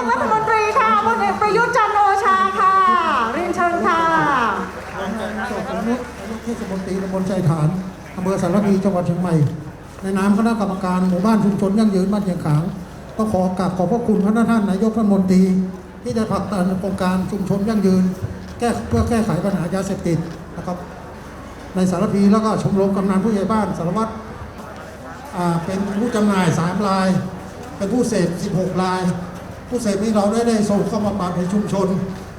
ายกรัฐมนตรีค่ะพลเอกประยุทธ์จันทร์โอชาค่ะ เรียนเชิญค่ะนายสมนุษย์นายกเทศมนตรีตำบลชัยฐานอำเภอสารพีจังหวัดเชียงใหม่ ในนามคณะกรรมการหมู่บ้านชุมชนยั่งยืนบ้านเชียงขางก็ขอกราบขอบพระคุณพระท่านนายกรัฐมนตรี ที่ได้ผลักดันโครงการชุมชนยั่งยืน แก้เพื่อแก้ไขปัญหายาเสพติดนะครับ ในสารพีแล้วก็ชมรมกำนันผู้ใหญ่บ้านสารวัตรเป็นผู้จำหน่ายสามราย เป็นผู้เสพ16ราย ผู้เสพนี้เราได้ได้ส่งเข้ามาปราบในชุมชน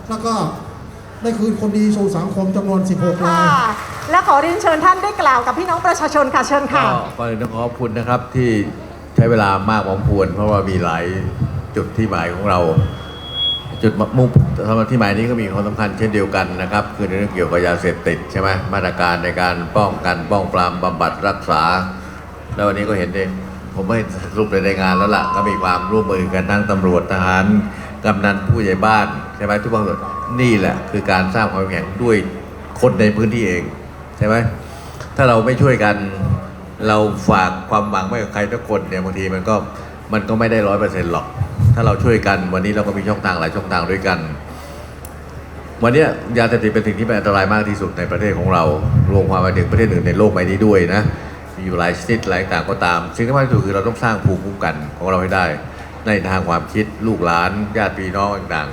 แล้วก็ได้คืนคนดีสู่สังคมจำนวน 16ค่ะรายและขอเรียนเชิญท่านได้กล่าวกับพี่น้องประชาชนค่ะเชิญค่ะก็ก่อนอื่นต้องขอบคุณนะครับที่ใช้เวลามากพอสมควรเพราะว่ามีหลายจุดที่หมายของเรา จุดมุ่งสำหรับที่หมายนี้ก็มีความสำคัญเช่นเดียวกันนะครับ คือในเรื่องเกี่ยวกับยาเสพติดใช่ไหมมาตรการในการป้องกันป้องปรามบำบัดรักษา แล้ววันนี้ก็เห็นเอง ผมไม่สรุปในรายงานแล้วล่ะ ก็มีความร่วมมือกันทั้งตำรวจทหารกำนันผู้ใหญ่บ้านใช่ไหมทุกภาคส่วนนี่แหละคือการสร้างความแข็งด้วยคนในพื้นที่เองใช่ไหมถ้าเราไม่ช่วยกันเราฝากความหวังไว้กับใครทุกคนเนี่ยบางทีมันก็มันก็ไม่ได้ร้อยเปอร์เซ็นต์หรอก ถ้าเราช่วยกันวันนี้เราก็มีช่องทางหลายช่องทางด้วยกัน วันนี้ยาเสพติดเป็นสิ่งที่เป็นอันตรายมากที่สุดในประเทศของเรา รวมความไปถึงประเทศอื่นในโลกใบนี้ด้วยนะ อยู่หลายชนิดหลายต่างก็ตาม สิ่งที่มากที่สุดคือเราต้องสร้างภูมิคุ้มกันของเราให้ได้ ในทางความคิดลูกหลานญาติพี่น้องต่าง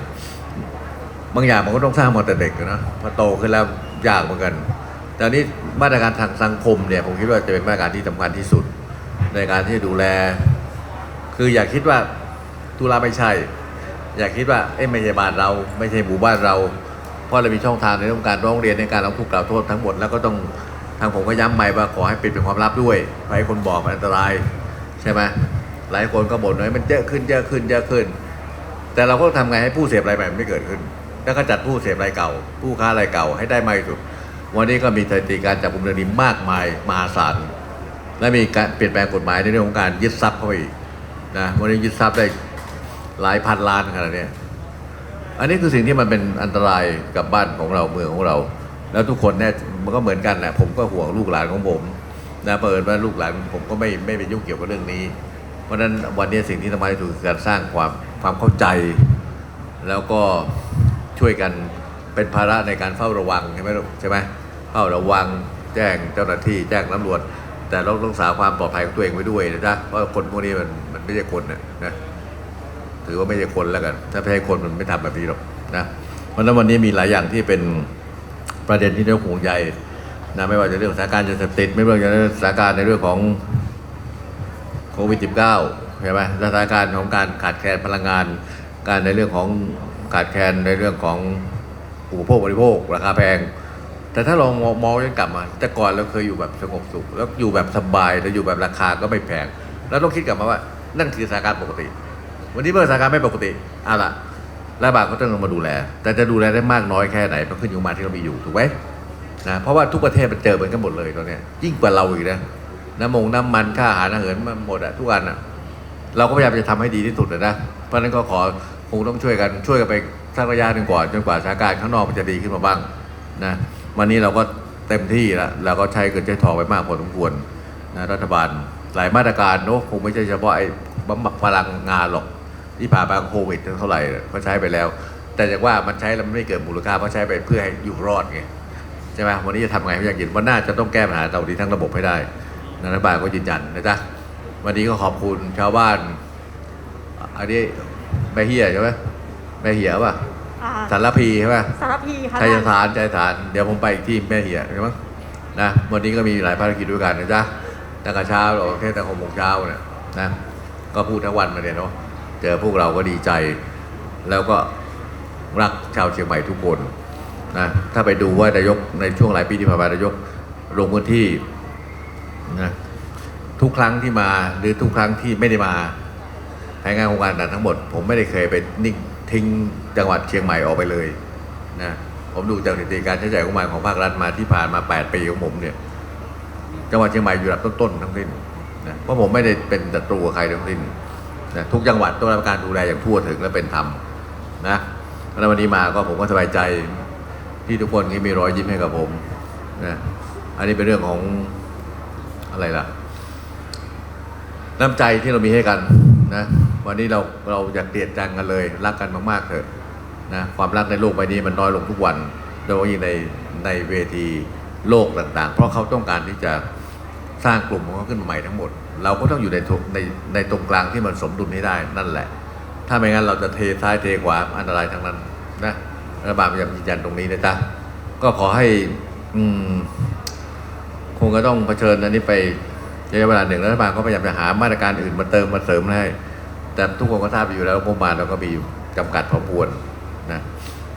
ๆ บางอย่างมันก็ต้องสร้างมาแต่เด็กนะพอโตขึ้นแล้วยากเหมือนกันแต่นี้มาตรการทางสังคมเนี่ยผมคิดว่าจะเป็นมาตรการที่สำคัญที่สุด ในการที่จะดูแล คืออย่าคิดว่าตุลาไม่ใช่ อย่าคิดว่าเอ้ไม่ใช่บ้านเรา ไม่ใช่หมู่บ้านเรา เพราะเรามีช่องทางในเรื่องการร้องเรียนในการร้องทุกข์กล่าวโทษทั้งหมดแล้วก็ต้อง ทางผมก็ย้ำใหม่ว่าขอให้ปิดเป็นความลับด้วยเพราะให้คนบอกมันอันตรายใช่ไหมหลายคนก็บ่นว่ามันเยอะขึ้นเยอะขึ้นเยอะขึ้น แต่เราก็ต้องทำไงให้ผู้เสพรายใหม่ไม่เกิดขึ้น แล้วก็จัดผู้เสพรายเก่า ผู้ค้ารายเก่าให้ได้มากที่สุด วันนี้ก็มีสถิติการจับกลุ่มเรื่องนี้มากมายมหาศาลและมีการเปลี่ยนแปลงกฎหมายในเรื่องของการยึดทรัพย์เข้าไปอีกนะวันนี้ยึดทรัพย์ได้หลายพันล้านขนาดนี้อันนี้คือสิ่งที่มันเป็นอันตรายกับบ้านของเราเมืองของเรา แล้วทุกคนเนี่ยมันก็เหมือนกันแหละผมก็ห่วงลูกหลานของผมนะเปิดว่าลูกหลานผมก็ไม่ไม่ไปยุ่งเกี่ยวกับเรื่องนี้ เพราะฉะนั้นวันนี้สิ่งที่สำคัญที่สุดคือการสร้างความความเข้าใจ แล้วก็ช่วยกันเป็นภาระในการเฝ้าระวังใช่ไหมลูกใช่ไหมเฝ้าระวังแจ้งเจ้าหน้าที่แจ้งตำรวจ แต่เราต้องรักษาความปลอดภัยของตัวเองไว้ด้วยนะจ๊ะเพราะคนพวกนี้มันมันไม่ใช่คนนะนะถือว่าไม่ใช่คนแล้วกัน ถ้าไม่ใช่คนมันไม่ทำแบบนี้หรอกนะเพราะฉะนั้นวันนี้มีหลายอย่างที่เป็น ประเด็นที่ต้องห่วงใยนะไม่ว่าจะเรื่องสถานการณ์ยาเสพติด ไม่ว่าจะเรื่องสถานการณ์ในเรื่องของโควิด -19 ใช่ไหมสถานการณ์ของการขาดแคลนพลังงาน การในเรื่องของขาดแคลนในเรื่องของอุปโภคบริโภค ราคาแพง แต่ถ้าลองมองมองย้อนกลับมา แต่ก่อนเราเคยอยู่แบบสงบสุข แล้วอยู่แบบสบายแล้วอยู่แบบราคาก็ไม่แพง แล้วต้องคิดกลับมาว่านั่นคือสถานการณ์ปกติ วันนี้เมื่อสถานการณ์ไม่ปกติเอาล่ะ รัฐบาลก็ต้องลงมาดูแล แต่จะดูแลได้มากน้อยแค่ไหนมันขึ้นอยู่กับมาที่เรามีอยู่ถูกไหมนะเพราะว่าทุกประเทศมันเจอเหมือนกันหมดเลยตอนนี้ยิ่งกว่าเราอีกนะน้ำมงน้ำมันค่าอาหารอาหารมันหมดอะทุกอันอะเราก็พยายามจะทำให้ดีที่สุดนะเพราะฉะนั้นก็ขอคงต้องช่วยกันช่วยกันไปสักระยะหนึ่งก่อนจนกว่าสถานการณ์ข้างนอกมันจะดีขึ้นมาบ้างนะวันนี้เราก็เต็มที่แล้วเราก็ใช้เกินใช้ทองไปมากพอสมควรนะรัฐบาลหลายมาตรการเนอะคงไม่ใช่เฉพาะไอ้บำบัดพลังงานหรอก ที่ผ่านมาโควิดเท่าไหร่ก็ใช้ไปแล้ว แต่จากว่ามันใช้แล้วมันไม่เกิดมูลค่าเพราะใช้ไปเพื่อให้อยู่รอดไงใช่ไหมวันนี้จะทำไงให้ยั่งยืนวันหน้าจะต้องแก้ปัญหาเราดีทั้งระบบให้ได้รัฐบาลก็ยืนยันนะจ๊ะวันนี้ก็ขอบคุณชาวบ้านอันนี้แม่เฮียใช่ไหมแม่เหียป่ะอ่าสารพีใช่ป่ะสารพีค่ะชัยฐานชัยฐานเดี๋ยวผมไปอีกที่แม่เหียใช่ไหมนะวันนี้ก็มีหลายภารกิจด้วยกันนะจ๊ะตั้งแต่เช้าเราเทศตั้งหกโมงเช้าเนี่ยนะก็พูดทั้งวันมาเนี่ยเนาะ เจอพวกเราก็ดีใจ แล้วก็รักชาวเชียงใหม่ทุกคนนะถ้าไปดูว่านายกในช่วงหลายปีที่ผ่านมานายกลงพื้นที่นะทุกครั้งที่มาหรือทุกครั้งที่ไม่ได้มาแผนงานโครงการต่างทั้งหมด ผมไม่ได้เคยไปนิ่งทิ้งจังหวัดเชียงใหม่ออกไปเลยนะผมดูจากสถิติการใช้จ่ายงบประมาณของภาครัฐมาที่ผ่านมา 8 ปีของผมเนี่ยจังหวัดเชียงใหม่อยู่อันดับต้นๆทั้งสิ้นนะเพราะผมไม่ได้เป็นศัตรูกับใครทั้งสิ้น นะทุกจังหวัดต้องรับการดูแลอย่างทั่วถึงและเป็นธรรมนะแล้ววันนี้มาก็ผมก็สบายใจที่ทุกคนที่มีรอยยิ้มให้กับผมนะอันนี้เป็นเรื่องของอะไรล่ะ น้ำใจที่เรามีให้กันนะวันนี้เราเราอยากเกลียดจังกันเลย รักกันมากๆเถอะนะความรักในโลกใบนี้มันน้อยลงทุกวันโดยเฉพาะในในเวทีโลกต่าง ๆ เพราะเขาต้องการที่จะสร้างกลุ่มของเขาขึ้นมาใหม่ทั้งหมด เราก็ต้องอยู่ในในในตรงกลางที่มันสมดุลให้ได้นั่นแหละ ถ้าไม่งั้นเราจะเทซ้ายเทขวาอันตรายทั้งนั้นนะรัฐบาลพยายามยืนยันตรงนี้นะจ๊ะก็ขอให้อืมคงก็ต้องเผชิญอันนี้ไประยะเวลาหนึ่งรัฐบาลก็พยายามจะหามาตรการอื่นมาเติมมาเสริมให้ แต่ทุกคนก็ทราบอยู่แล้วงบประมาณเราก็มีจำกัดพอควรนะ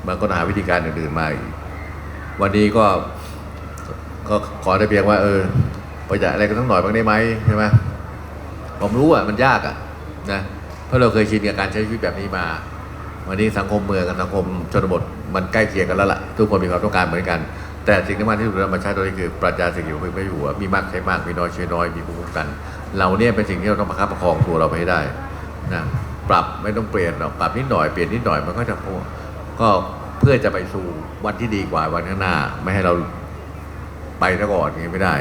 มันก็หาวิธีการอื่นๆมาอีกวันนี้ก็ก็ขอได้เพียงว่า เออประหยัดอะไรกันสักหน่อยบ้างได้ไหมใช่ไหม ผมรู้อะมันยากอะนะเพราะเราเคยชินกับการใช้ชีวิตแบบนี้มา วันนี้สังคมเมืองกับสังคมชนบทมันใกล้เคียงกันแล้วล่ะทุกคนมีความต้องการเหมือนกัน แต่สิ่งที่มากที่สุดเรามาใช้ตัวนี้คือปรัชญาสิ่งอยู่เพื่ไม่อยู่มีมากใช้มากมีน้อยใช้น้อยมีภูมิคุ้มกัน เราเนี่ยเป็นสิ่งที่เราต้องประคับประคองตัวเราไปให้ได้นะปรับไม่ต้องเปลี่ยนหรอกปรับนิดหน่อยเปลี่ยนนิดหน่อยมันก็จะพอก็เพื่อจะไปสู่วันที่ดีกว่าวันข้างหน้า ไม่ให้เราไปซะก่อนอย่างนี้ไม่ได้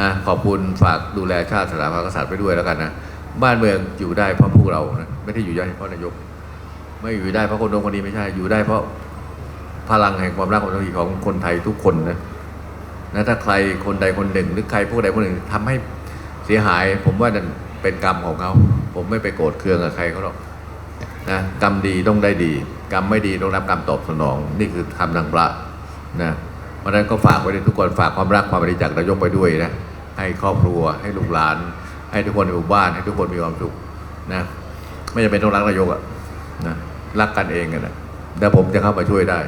นะขอบคุณฝากดูแลชาติสถาบันกษัตริย์ไปด้วยแล้วกันนะบ้านเมืองอยู่ได้เพราะพวกเรานะไม่ได้อยู่ได้เพราะนายก ไม่อยู่ได้เพราะคนโน้นคนนี้ไม่ใช่อยู่ได้เพราะพลังแห่งความรักความสามัคคีของคนไทยทุกคนนะนะถ้าใครคนใดคนหนึ่ง หรือใครพวกใดพวกหนึ่งทำให้เสียหาย ผมว่านั่นเป็นกรรมของเขา ผมไม่ไปโกรธเคืองกับใครเขาหรอกนะกรรมดีต้องได้ดี กรรมไม่ดีต้องรับกรรมตอบสนอง นี่คือคำดังพระนะ เพราะฉะนั้นก็ฝากไว้ในทุกคนฝากความรักความบริจาคนายกไปด้วยนะให้ครอบครัวให้ลูกหลาน ให้ทุกคนในหมู่บ้านให้ทุกคนมีความสุขนะไม่จำเป็นต้องรักนายกอะนะรักกันเองกันนะแล้วผมจะเข้ามาช่วยได้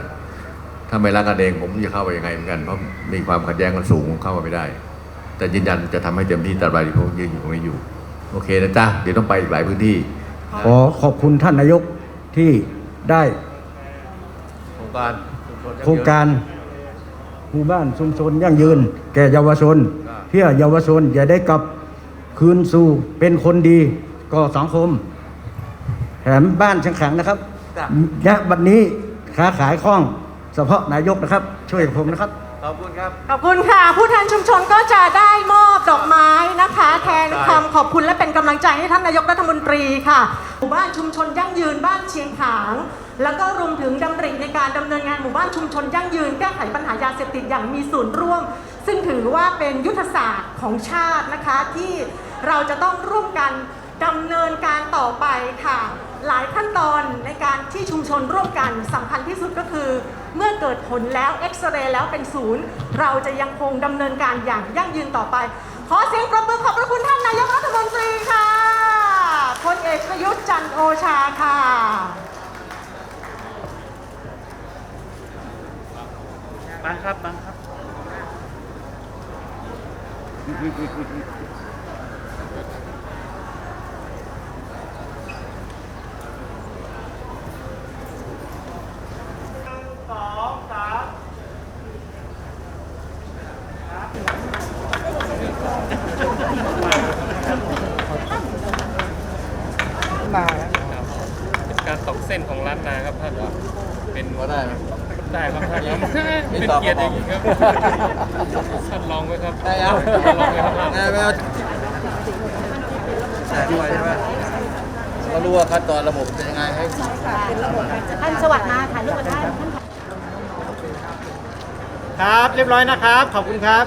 ถ้าไม่รักกันเองผมจะเข้าไปยังไงเหมือนกันเพราะมีความขัดแย้งกันสูงเข้ามาไม่ได้ แต่ยืนยันจะทำให้เต็มที่ตราบใดที่ผมยืนอยู่ตรงนี้อยู่ โอเคนะจ๊ะเดี๋ยวต้องไปอีกหลายพื้นที่ขอขอบคุณท่านนายกที่ได้ โครงการโครงการ หมู่บ้านชุมชนยั่งยืน แก่เยาวชน เพื่อเยาวชนอย่าได้กลับคืนสู่เป็นคนดีก่อสังคมแถมบ้านแข็งขังนะครับณบัดนี้ค้าขายคล่องเฉพาะนายกนะครับ ช่วยผมนะครับ ขอบคุณครับ ขอบคุณค่ะ ผู้แทนชุมชนก็จะได้มอบ ดอกไม้นะคะ แทนคำขอบคุณและเป็นกำลังใจให้ท่านนายกรัฐมนตรีค่ะหมู่บ้านชุมชนยั่งยืนบ้านเชียงขาง แล้วก็รวมถึงดำริในการดำเนินงานหมู่บ้านชุมชนยั่งยืนแก้ไขปัญหายาเสพติดอย่างมีส่วนร่วม ซึ่งถือว่าเป็นยุทธศาสตร์ของชาตินะคะ ที่เราจะต้องร่วมกันดำเนินการต่อไปค่ะ หลายขั้นตอนในการที่ชุมชนร่วมกันสำคัญที่สุดก็คือ เมื่อเกิดผลแล้วเอ็กซเรย์แล้วเป็นศูนย์เราจะยังคงดำเนินการอย่างยั่งยืนต่อไป ขอเสียงปรบมือขอบพระคุณท่านนายกรัฐมนตรีค่ะพลเอกประยุทธ์จันโอชาค่ะบังครับบังครับ เป็นการตอกเส้นของร้านนาครับท่านเป็นก็ได้ไหมได้ครับท่านครับเป็นเกียรติอย่างนี้ครับท่านลองไว้ครับได้ยังท่านลองไว้ครับท่านได้ไหมเอาแต่ไว้ใช่ไหมเรารู้ว่าขั้นตอนระบบเป็นยังไงให้ท่านสวัสดิ์มาถ่ายรูกท่านครับ เรียบร้อยนะครับ ขอบคุณครับ